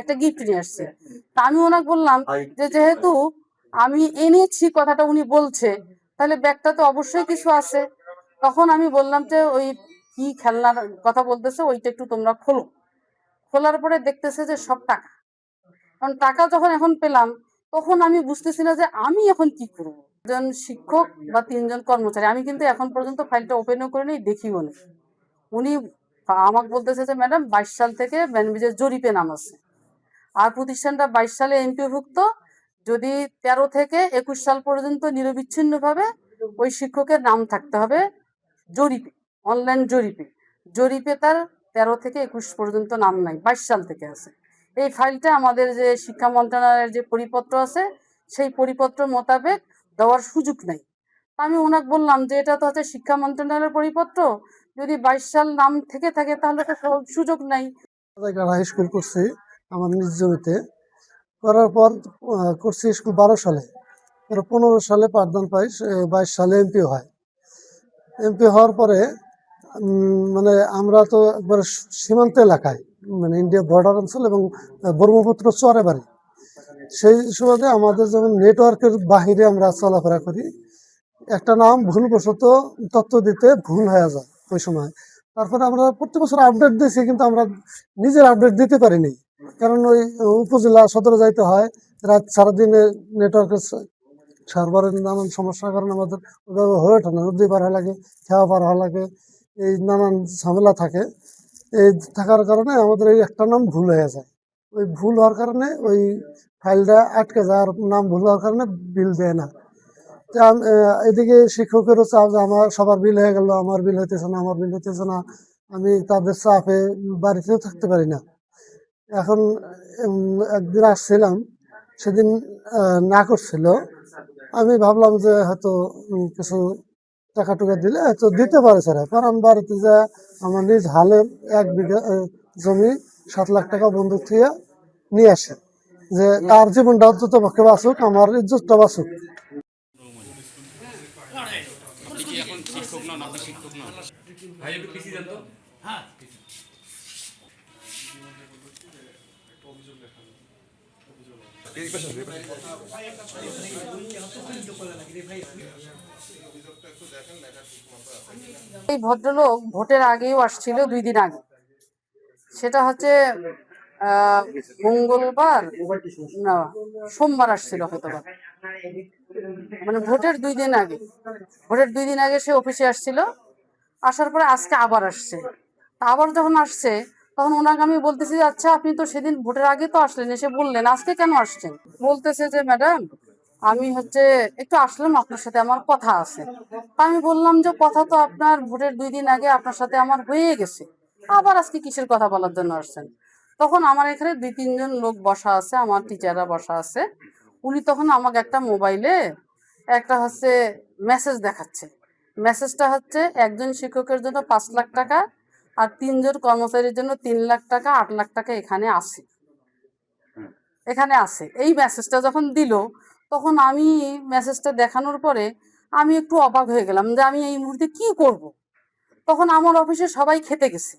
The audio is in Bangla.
একটা গিফট নিয়ে আসছে। তা আমি ওনাকে বললাম যে যেহেতু আমি এনেছি কথাটা উনি বলছে তাহলে ব্যাগটা তো অবশ্যই কিছু আছে। তখন আমি বললাম যে ওই কি খেলনার কথা বলতেছে ওইটা একটু তোমরা খোলো। খোলার পরে দেখতেছে যে সব টাকা। কারণ টাকা যখন এখন পেলাম তখন আমি বুঝতেছি না যে আমি এখন কি করব। একজন শিক্ষক বা তিনজন কর্মচারী, আমি কিন্তু এখন পর্যন্ত ফাইলটা ওপেনও করিনি দেখিও নি উনি আমাকে বলতেছে যে, ম্যাডাম, বাইশ সাল থেকে ব্যানবিজের জরিপে নাম আছে। আর প্রতিষ্ঠানটা বাইশ সালে এমপিভুক্ত। যদি তেরো থেকে একুশ সাল পর্যন্ত নিরবিচ্ছিন্নভাবে ওই শিক্ষকের নাম থাকতে হবে জরিপে, অনলাইন জরিপে। জরিপে তার তেরো থেকে একুশ পর্যন্ত নাম নাই, বাইশ সাল থেকে আছে। এই ফাইলটা আমাদের যে শিক্ষা মন্ত্রণালয়ের যে পরিপত্র আছে, সেই পরিপত্র মোতাবেক দেওয়ার সুযোগ নাই। আমি ওনাকে বললাম যে, এটা তো হচ্ছে শিক্ষা মন্ত্রণালয়ের পরিপত্র। যদি বাইশ সাল নাম থেকে থাকে তাহলে তো সুযোগ নাই। হাই স্কুল করছি আমার নিজ জমিতে। করার পর করছি স্কুল বারো সালে। পনেরো সালে পাঠদান পাই বাইশ সালে এমপি হয়। এমপি হওয়ার পরে মানে আমরা তো একবারে সীমান্ত এলাকায় মানে ইন্ডিয়া বর্ডার অঞ্চল এবং ব্রহ্মপুত্র চরে বাড়ি। সেই সুবাদে আমাদের যেমন নেটওয়ার্কের বাহিরে আমরা চলাফেরা করি, একটা নাম ভুলবশত তথ্য দিতে ভুল হয়ে যায় ওই সময়। তারপরে আমরা প্রতি বছর আপডেট দিয়েছি কিন্তু আমরা নিজের আপডেট দিতে পারিনি। কারণ ওই উপজেলা সদরে যাইতে হয়, রাত সারাদিনে নেটওয়ার্কের সার্ভারের নানান সমস্যার কারণে আমাদের ওইভাবে হয়ে ওঠে না। নদী পার হওয়া লাগে খেয়া পার হওয়া লাগে, এই নানান ঝামেলা থাকে। এই থাকার কারণে আমাদের এই একটা নাম ভুল হয়ে যায়। ওই ভুল হওয়ার কারণে ওই ফাইলটা আটকে যায় আর নাম ভুল হওয়ার কারণে বিল দেয় না। এদিকে শিক্ষকেরও চাপ যে আমার সবার বিল হয়ে গেল, আমার বিল হইতেছে না, আমার বিল হইতেছে না, আমি তাদের চাপে বাড়িতেও থাকতে পারি না। এখন একদিন আসছিলাম, সেদিন না করছিল। আমি ভাবলাম যে হয়তো কিছু টাকা টুকা দিলে হয়তো দিতে পারে স্যার আমি বাড়িতে যা, আমার নিজ হালের এক বিঘা জমি সাত লাখ টাকা বন্ধুক থেকে নিয়ে আসে। যে তার জীবনটা অন্তত পক্ষে বাঁচুক, আমার ইজ্জতটা বাঁচুক। এই ভদ্রলোক ভোটের আগেও আসছিল দুই দিন আগে। সেটা হচ্ছে মঙ্গলবার? না, সোমবার আসছিল হয়তো বা। মানে ভোটের দুই দিন আগে। ভোটের দুই দিন আগে সে অফিসে আসছিল। আসার পরে আজকে আবার আসছে। তা আবার যখন আসছে, তখন ওনাকে আমি বলতেছি আচ্ছা আপনি তো সেদিন ভোটের আগে তো আসলেন। এসে বললেন, আজকে কেন আসছেন? বলতেছে যে, ম্যাডাম, আমি হচ্ছে একটু আসলাম আপনার সাথে, আমার কথা আছে। তা আমি বললাম যে, কথা তো আপনার ভোটের দুই দিন আগে আপনার সাথে আমার হয়ে গেছে। আবার আজকে কিসের কথা বলার জন্য আসছেন? তখন আমার এখানে দুই, তিনজন লোক বসা আছে, আমার টিচাররা বসা আছে। উনি তখন আমাকে একটা মোবাইলে একটা হচ্ছে মেসেজ দেখাচ্ছে। মেসেজটা হচ্ছে, একজন শিক্ষকের জন্য পাঁচ লাখ টাকা আর তিনজন কর্মচারীর জন্য তিন লাখ টাকা, আট লাখ টাকা এখানে আছে। এখানে আছে। এই মেসেজটা যখন দিল, তখন আমি মেসেজটা দেখানোর পরে আমি একটু অবাক হয়ে গেলাম যে আমি এই মুহূর্তে কি করব? তখন আমার অফিসে সবাই খেতে গেছে।